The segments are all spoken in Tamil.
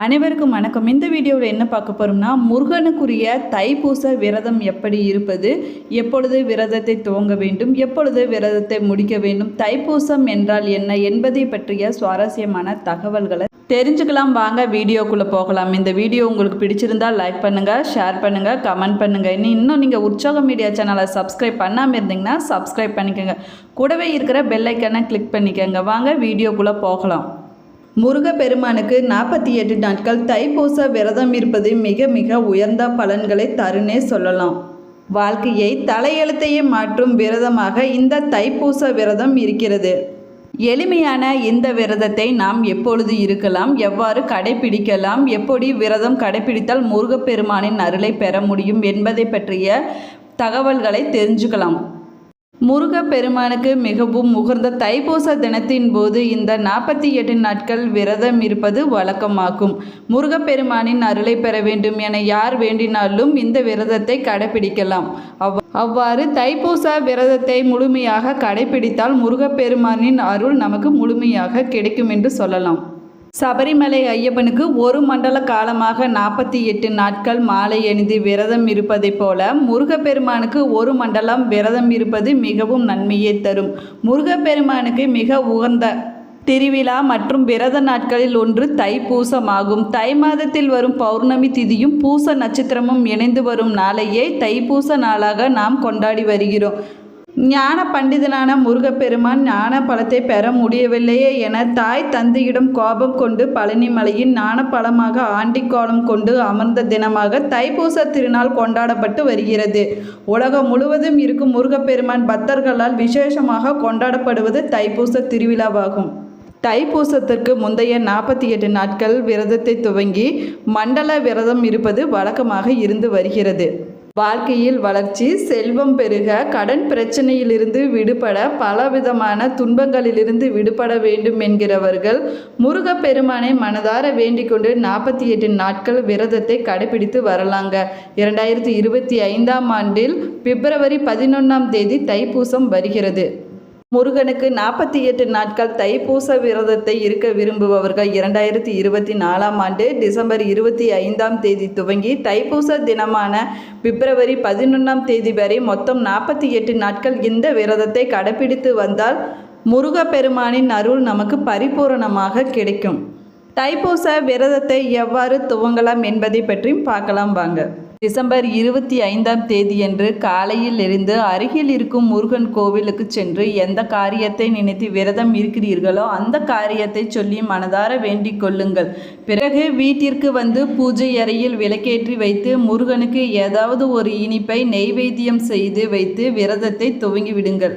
அனைவருக்கும் வணக்கம். இந்த வீடியோவில் என்ன பார்க்க போகிறோம்னா முருகனுக்குரிய தைப்பூச விரதம் எப்படி இருப்பது எப்பொழுது விரதத்தை துவங்க வேண்டும் எப்பொழுது விரதத்தை முடிக்க வேண்டும் தைப்பூசம் என்றால் என்ன என்பதை பற்றிய சுவாரஸ்யமான தகவல்களை தெரிஞ்சுக்கலாம். வாங்க வீடியோக்குள்ளே போகலாம். இந்த வீடியோ உங்களுக்கு பிடிச்சிருந்தா லைக் பண்ணுங்கள் ஷேர் பண்ணுங்கள் கமெண்ட் பண்ணுங்கள் இனி இன்னும் நீங்கள் உற்சாக மீடியா சேனலை சப்ஸ்கிரைப் பண்ணாமல் இருந்தீங்கன்னா சப்ஸ்கிரைப் பண்ணிக்கோங்க. கூடவே இருக்கிற பெல்லைக்கனை கிளிக் பண்ணிக்கோங்க. வாங்க வீடியோக்குள்ளே போகலாம். முருகப்பெருமானுக்கு நாற்பத்தி எட்டு நாட்கள் தைப்பூச விரதம் இருப்பது மிக மிக உயர்ந்த பலன்களை தருனே சொல்லலாம். வாழ்க்கையை தலையெழுத்தையே மாற்றும் விரதமாக இந்த தைப்பூச விரதம் இருக்கிறது. எளிமையான இந்த விரதத்தை நாம் எப்பொழுது இருக்கலாம் எவ்வாறு கடைபிடிக்கலாம் எப்படி விரதம் கடைபிடித்தால் முருகப்பெருமானின் அருளை பெற முடியும் என்பதை பற்றிய தகவல்களை தெரிஞ்சுக்கலாம். முருகப்பெருமானுக்கு மிகவும் உகர்ந்த தைப்பூச தினத்தின் போது இந்த நாற்பத்தி எட்டு நாட்கள் விரதம் இருப்பது வழக்கமாகும். முருகப்பெருமானின் அருளை பெற வேண்டும் என யார் வேண்டினாலும் இந்த விரதத்தை கடைபிடிக்கலாம். அவ் அவ்வாறு தைப்பூச விரதத்தை முழுமையாக கடைபிடித்தால் முருகப்பெருமானின் அருள் நமக்கு முழுமையாக கிடைக்கும் என்று சொல்லலாம். சபரிமலை ஐயப்பனுக்கு ஒரு மண்டல காலமாக நாற்பத்தி எட்டு நாட்கள் மாலை அணிந்து விரதம் இருப்பதைப் போல முருகப்பெருமானுக்கு ஒரு மண்டலம் விரதம் இருப்பது மிகவும் நன்மையை தரும். முருகப்பெருமானுக்கு மிக உகந்த திருவிழா மற்றும் விரத நாட்களில் ஒன்று தைப்பூசமாகும். தை மாதத்தில் வரும் பௌர்ணமி திதியும் பூச நட்சத்திரமும் இணைந்து வரும் நாளையே தைப்பூச நாளாக நாம் கொண்டாடி வருகிறோம். ஞான பண்டிதனான முருகப்பெருமான் ஞான பழத்தை பெற முடியவில்லையே என தாய் தந்தையிடம் கோபம் கொண்டு பழனிமலையின் ஞான பழமாக ஆண்டிக்கோலம் கொண்டு அமர்ந்த தினமாக தைப்பூச திருநாள் கொண்டாடப்பட்டு வருகிறது. உலகம் முழுவதும் இருக்கும் முருகப்பெருமான் பக்தர்களால் விசேஷமாக கொண்டாடப்படுவது தைப்பூச திருவிழாவாகும். தைப்பூசத்திற்கு முந்தைய நாற்பத்தி எட்டு நாட்கள் விரதத்தை துவங்கி மண்டல விரதம் இருப்பது வழக்கமாக இருந்து வருகிறது. வாழ்க்கையில் வளர்ச்சி செல்வம் பெருக கடன் பிரச்சனையிலிருந்து விடுபட பலவிதமான துன்பங்களிலிருந்து விடுபட வேண்டும் என்கிறவர்கள் முருகப்பெருமானை மனதார வேண்டிக் கொண்டு நாற்பத்தி எட்டு நாட்கள் விரதத்தை கடைபிடித்து வரலாங்க. இரண்டாயிரத்தி இருபத்தி ஐந்தாம் ஆண்டில் பிப்ரவரி பதினொன்றாம் தேதி தைப்பூசம் வருகிறது. முருகனுக்கு நாற்பத்தி எட்டு நாட்கள் தைப்பூச விரதத்தை இருக்க விரும்புபவர்கள் இரண்டாயிரத்தி இருபத்தி நாலாம் ஆண்டு டிசம்பர் இருபத்தி ஐந்தாம் தேதி துவங்கி தைப்பூச தினமான பிப்ரவரி பதினொன்றாம் தேதி வரை மொத்தம் நாற்பத்தி எட்டு நாட்கள் இந்த விரதத்தை கடைபிடித்து வந்தால் முருகப்பெருமானின் அருள் நமக்கு பரிபூரணமாக கிடைக்கும். தைப்பூச விரதத்தை எவ்வாறு துவங்கலாம் என்பதை பற்றியும் பார்க்கலாம் வாங்க. டிசம்பர் இருபத்தி ஐந்தாம் தேதியன்று காலையில் இருந்து அருகில் இருக்கும் முருகன் கோவிலுக்கு சென்று எந்த காரியத்தை நினைத்து விரதம் இருக்கிறீர்களோ அந்த காரியத்தை சொல்லி மனதார வேண்டிக் கொள்ளுங்கள். பிறகு வீட்டிற்கு வந்து பூஜை அறையில் விளக்கேற்றி வைத்து முருகனுக்கு ஏதாவது ஒரு இனிப்பை நெய்வேத்தியம் செய்து வைத்து விரதத்தை துவங்கிவிடுங்கள்.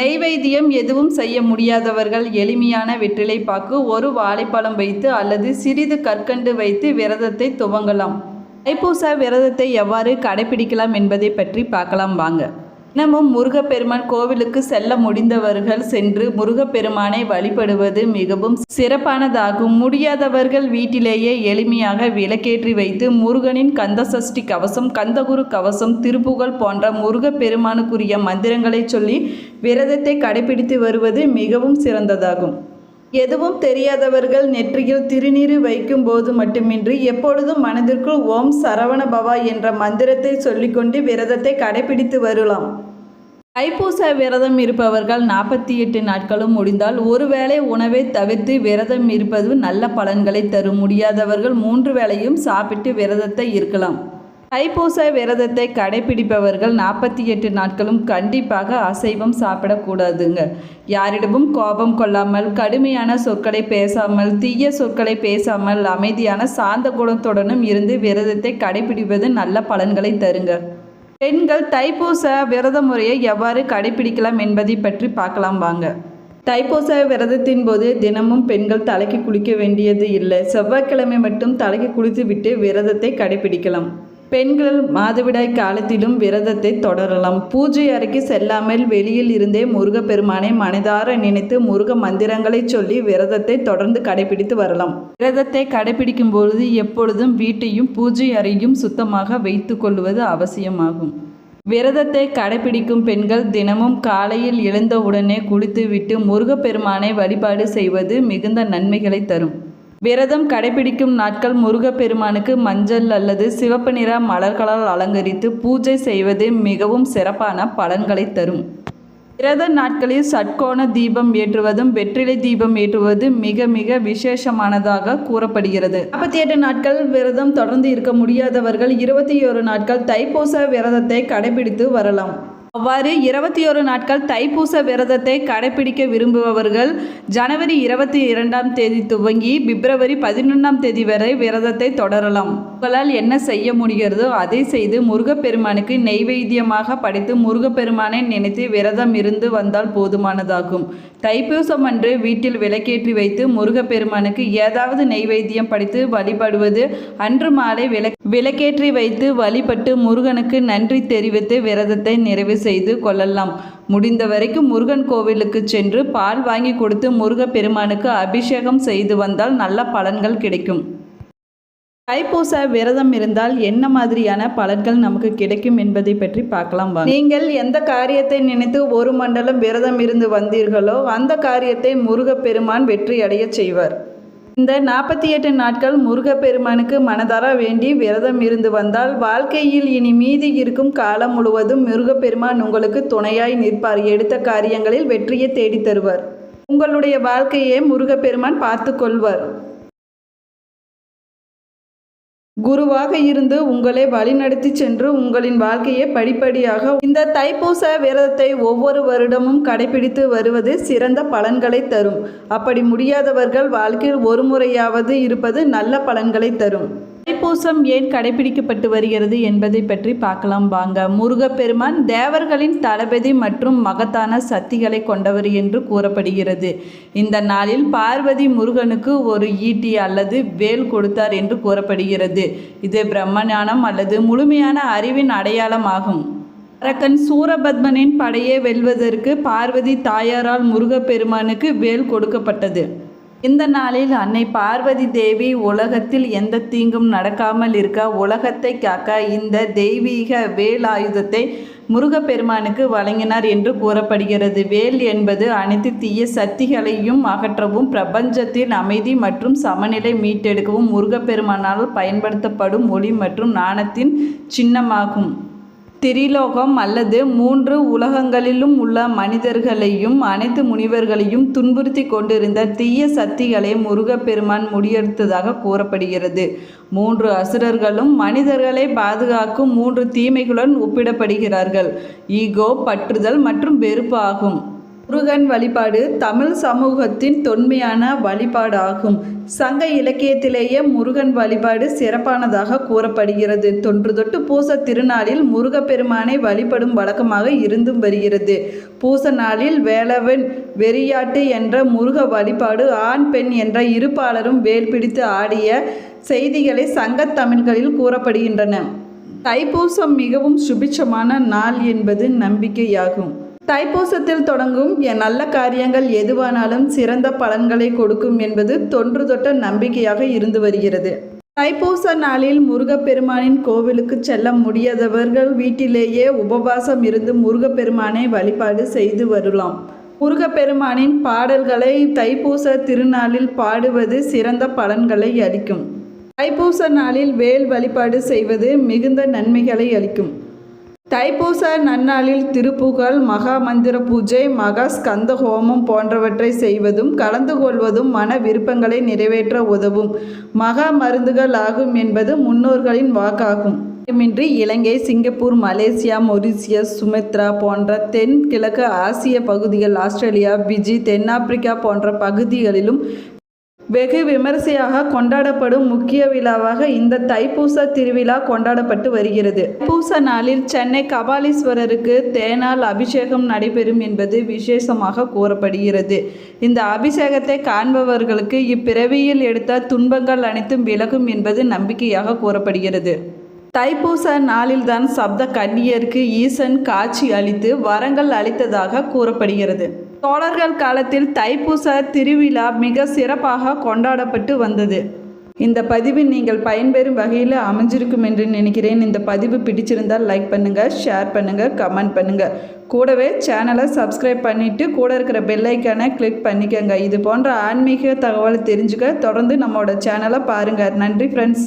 நெய்வேத்தியம் எதுவும் செய்ய முடியாதவர்கள் எளிமையான வெற்றிலை பாக்கு ஒரு வாழைப்பழம் வைத்து அல்லது சிறிது கற்கண்டு வைத்து விரதத்தை துவங்கலாம். தைப்பூச விரதத்தை எவ்வாறு கடைபிடிக்கலாம் என்பதை பற்றி பார்க்கலாம் வாங்க. தினமும் முருகப்பெருமான் கோவிலுக்கு செல்ல முடிந்தவர்கள் சென்று முருகப்பெருமானை வழிபடுவது மிகவும் சிறப்பானதாகும். முடியாதவர்கள் வீட்டிலேயே எளிமையாக விளக்கேற்றி வைத்து முருகனின் கந்தசஷ்டி கவசம் கந்தகுரு கவசம் திருப்புகழ் போன்ற முருகப்பெருமானுக்குரிய மந்திரங்களை சொல்லி விரதத்தை கடைபிடித்து வருவது மிகவும் சிறந்ததாகும். எதுவும் தெரியாதவர்கள் நெற்றியில் திருநீறு வைக்கும் போது மட்டுமின்றி எப்பொழுதும் மனதிற்குள் ஓம் சரவண பவா என்ற மந்திரத்தை சொல்லிக்கொண்டு விரதத்தை கடைபிடித்து வரலாம் தைப்பூச விரதம் இருப்பவர்கள் நாற்பத்தி எட்டு நாட்களும் முடிந்தால் ஒருவேளை உணவை தவிர்த்து விரதம் இருப்பது நல்ல பலன்களை தரும். முடியாதவர்கள் மூன்று வேளையும் சாப்பிட்டு விரதத்தை இருக்கலாம். தைப்பூச விரதத்தை கடைபிடிப்பவர்கள் நாற்பத்தி எட்டு நாட்களும் கண்டிப்பாக அசைவம் சாப்பிடக்கூடாதுங்க. யாரிடமும் கோபம் கொள்ளாமல் கடுமையான சொற்களை பேசாமல் தீய சொற்களை பேசாமல் அமைதியான சாந்த குணத்துடனும் இருந்து விரதத்தை கடைபிடிப்பது நல்ல பலன்களை தருங்க. பெண்கள் தைப்பூச விரத முறையை எவ்வாறு கடைபிடிக்கலாம் என்பதை பற்றி பார்க்கலாம் வாங்க. தைப்பூச விரதத்தின் போது தினமும் பெண்கள் தலைக்கு குளிக்க வேண்டியது இல்லை. செவ்வாய்க்கிழமை மட்டும் தலைக்கு குளித்து விட்டு விரதத்தை கடைபிடிக்கலாம். பெண்கள் மாதவிடாய் காலத்திலும் விரதத்தை தொடரலாம். பூஜை அறைக்கு செல்லாமல் வெளியில் இருந்தே முருகப்பெருமானை மனதார நினைத்து முருக மந்திரங்களை சொல்லி விரதத்தை தொடர்ந்து கடைபிடித்து வரலாம். விரதத்தை கடைபிடிக்கும் பொழுது எப்பொழுதும் வீட்டையும் பூஜை அறையும் சுத்தமாக வைத்து கொள்வது அவசியமாகும். விரதத்தை கடைபிடிக்கும் பெண்கள் தினமும் காலையில் எழுந்தவுடனே குளித்துவிட்டு முருகப்பெருமானை வழிபாடு செய்வது மிகுந்த நன்மைகளை தரும். விரதம் கடைபிடிக்கும் நாட்கள் முருகப்பெருமானுக்கு மஞ்சள் அல்லது சிவப்பு நிற மலர்களால் அலங்கரித்து பூஜை செய்வது மிகவும் சிறப்பான பலன்களை தரும். விரத நாட்களில் சட்கோண தீபம் ஏற்றுவதும் வெற்றிலை தீபம் ஏற்றுவது மிக மிக விசேஷமானதாக கூறப்படுகிறது. நாற்பத்தி எட்டு நாட்கள் விரதம் தொடர்ந்து இருக்க முடியாதவர்கள் இருபத்தி ஒரு நாட்கள் தைப்பூச விரதத்தை கடைபிடித்து வரலாம். அவ்வாறு இருபத்தி ஒரு நாட்கள் தைப்பூச விரதத்தை கடைபிடிக்க விரும்புபவர்கள் ஜனவரி இருபத்தி இரண்டாம் தேதி துவங்கி பிப்ரவரி பதினொன்றாம் தேதி வரை விரதத்தை தொடரலாம். உங்களால் என்ன செய்ய முடிகிறதோ அதை செய்து முருகப்பெருமானுக்கு நெய்வேத்தியமாக படைத்து முருகப்பெருமானை நினைத்து விரதம் இருந்து வந்தால் போதுமானதாகும். தைப்பூசம் அன்று வீட்டில் விளக்கேற்றி வைத்து முருகப்பெருமானுக்கு ஏதாவது நெய்வேத்தியம் படைத்து வழிபடுவது அன்று மாலை விளக் விளக்கேற்றி வைத்து வழிபட்டு முருகனுக்கு நன்றி தெரிவித்து விரதத்தை நிறைவு செய்து கொள்ளலாம். முடிந்த வரைக்கும் முருகன் கோவிலுக்கு சென்று பால் வாங்கி கொடுத்து முருகப்பெருமானுக்கு அபிஷேகம் செய்து வந்தால் நல்ல பலன்கள் கிடைக்கும். தைப்பூச விரதம் இருந்தால் என்ன மாதிரியான பலன்கள் நமக்கு கிடைக்கும் என்பதை பற்றி பார்க்கலாம் நீங்கள் எந்த காரியத்தை நினைத்து ஒரு மண்டலம் விரதம் இருந்து வந்தீர்களோ அந்த காரியத்தை முருகப்பெருமான் வெற்றி அடையச் செய்வார். இந்த நாற்பத்தி எட்டு நாட்கள் முருகப்பெருமானுக்கு மனதார வேண்டி விரதம் இருந்து வந்தால் வாழ்க்கையில் இனி மீதி இருக்கும் காலம் முழுவதும் முருகப்பெருமான் உங்களுக்கு துணையாய் நிற்பார். எடுத்த காரியங்களில் வெற்றியை தேடித் தருவார். உங்களுடைய வாழ்க்கையை முருகப்பெருமான் பார்த்து கொள்வார். குருவாக இருந்து உங்களை வழிநடத்தி சென்று உங்களின் வாழ்க்கையை படிப்படியாக இந்த தைப்பூச விரதத்தை ஒவ்வொரு வருடமும் கடைபிடித்து வருவது சிறந்த பலன்களை தரும். அப்படி முடியாதவர்கள் வாழ்க்கையில் ஒரு முறையாவது இருப்பது நல்ல பலன்களை தரும். தைப்பூசம் ஏன் கடைபிடிக்கப்பட்டு வருகிறது என்பதை பற்றி பார்க்கலாம் வாங்க. முருகப்பெருமான் தேவர்களின் தளபதி மற்றும் மகத்தான சக்திகளை கொண்டவர் என்று கூறப்படுகிறது. இந்த நாளில் பார்வதி முருகனுக்கு ஒரு ஈட்டி அல்லது வேல் கொடுத்தார் என்று கூறப்படுகிறது. இது பிரம்மஞானம் அல்லது முழுமையான அறிவின் அடையாளமாகும் அரக்கன் சூரபத்மனின் படையை வெல்வதற்கு பார்வதி தாயாரால் முருகப்பெருமானுக்கு வேல் கொடுக்கப்பட்டது. இந்த நாளில் அன்னை பார்வதி தேவி உலகத்தில் எந்த தீங்கும் நடக்காமல் இருக்க? உலகத்தை காக்க இந்த தெய்வீக வேல் ஆயுதத்தை முருகப்பெருமானுக்கு வழங்கினார் என்று கூறப்படுகிறது. வேல் என்பது அனைத்து தீய சக்திகளையும் அகற்றவும் பிரபஞ்சத்தில் அமைதி மற்றும் சமநிலை மீட்டெடுக்கவும் முருகப்பெருமானால் பயன்படுத்தப்படும் ஒளி மற்றும் நாணத்தின் சின்னமாகும். திரிலோகம் அல்லது மூன்று உலகங்களிலும் உள்ள மனிதர்களையும் அனைத்து முனிவர்களையும் துன்புறுத்தி கொண்டிருந்த தீய சக்திகளை முருகப்பெருமான் முடியெடுத்ததாக கூறப்படுகிறது. மூன்று அசுரர்களும் மனிதர்களை பாதுகாக்கும் மூன்று தீமைகளுடன் ஒப்பிடப்படுகிறார்கள். ஈகோ பற்றுதல் மற்றும் வெறுப்பு ஆகும். முருகன் வழிபாடு தமிழ் சமூகத்தின் தொன்மையான வழிபாடாகும். சங்க இலக்கியத்திலேயே முருகன் வழிபாடு சிறப்பானதாக கூறப்படுகிறது. தொன்று தொட்டு பூச திருநாளில் முருகப்பெருமானை வழிபடும் வழக்கமாக இருந்தும் வருகிறது. பூச நாளில் வேலவன் வெறியாட்டு என்ற முருக வழிபாடு ஆண் பெண் என்ற இருப்பாளரும் வேல் பிடித்து ஆடிய செய்திகளை சங்கத் தமிழ்களில் கூறப்படுகின்றன. தைப்பூசம் மிகவும் சுபிட்சமான நாள் என்பது நம்பிக்கையாகும். தைப்பூசத்தில் தொடங்கும் என் நல்ல காரியங்கள் எதுவானாலும் சிறந்த பலன்களை கொடுக்கும் என்பது தொன்று தொட்ட நம்பிக்கையாக இருந்து வருகிறது. தைப்பூச நாளில் முருகப்பெருமானின் கோவிலுக்கு செல்ல முடியாதவர்கள் வீட்டிலேயே உபவாசம் இருந்து முருகப்பெருமானை வழிபாடு செய்து வரலாம். முருகப்பெருமானின் பாடல்களை தைப்பூச திருநாளில் பாடுவது சிறந்த பலன்களை அளிக்கும். தைப்பூச நாளில் வேல் வழிபாடு செய்வது மிகுந்த நன்மைகளை அளிக்கும். தைப்பூச நன்னாளில் திருப்புகழ் மகா மந்திர பூஜை மகா ஸ்கந்த ஹோமம் போன்றவற்றை செய்வதும் கலந்து கொள்வதும் மன விருப்பங்களை நிறைவேற்ற உதவும். மகா மருந்துகள் ஆகும் என்பது முன்னோர்களின் வாக்காகும். மட்டுமின்றி Ilangai Singapore Malaysia Mauritius Sumatra போன்ற தென் கிழக்கு ஆசிய பகுதிகள் ஆஸ்திரேலியா பிஜி தென்னாப்பிரிக்கா போன்ற பகுதிகளிலும் வெகு விமரிசையாக கொண்டாடப்படும் முக்கிய விழாவாக இந்த தைப்பூச திருவிழா கொண்டாடப்பட்டு வருகிறது. பூச நாளில் சென்னை கபாலீஸ்வரருக்கு தேனால் அபிஷேகம் நடைபெறும் என்பது விசேஷமாக கூறப்படுகிறது. இந்த அபிஷேகத்தை காண்பவர்களுக்கு இப்பிறவியில் எடுத்த துன்பங்கள் அனைத்தும் விலகும் என்பது நம்பிக்கையாக கூறப்படுகிறது. தைப்பூச நாளில்தான் சப்த கன்னியருக்கு ஈசன் காட்சி அளித்து வரங்கள் அளித்ததாக கூறப்படுகிறது. சோழர்கள் காலத்தில் தைப்பூச திருவிழா மிக சிறப்பாக கொண்டாடப்பட்டு வந்தது. இந்த பதிவு நீங்கள் பயன்பெறும் வகையில் அமைஞ்சிருக்கும் என்று நினைக்கிறேன். இந்த பதிவு பிடிச்சிருந்தால் லைக் பண்ணுங்கள் ஷேர் பண்ணுங்கள் கமெண்ட் பண்ணுங்கள் கூடவே சேனலை சப்ஸ்கிரைப் பண்ணிவிட்டு கூட இருக்கிற பெல்லைக்கான கிளிக் பண்ணிக்கோங்க. இது போன்ற ஆன்மீக தகவல் தெரிஞ்சுக்க தொடர்ந்து நம்மளோட சேனலை பாருங்கள் நன்றி ஃப்ரெண்ட்ஸ்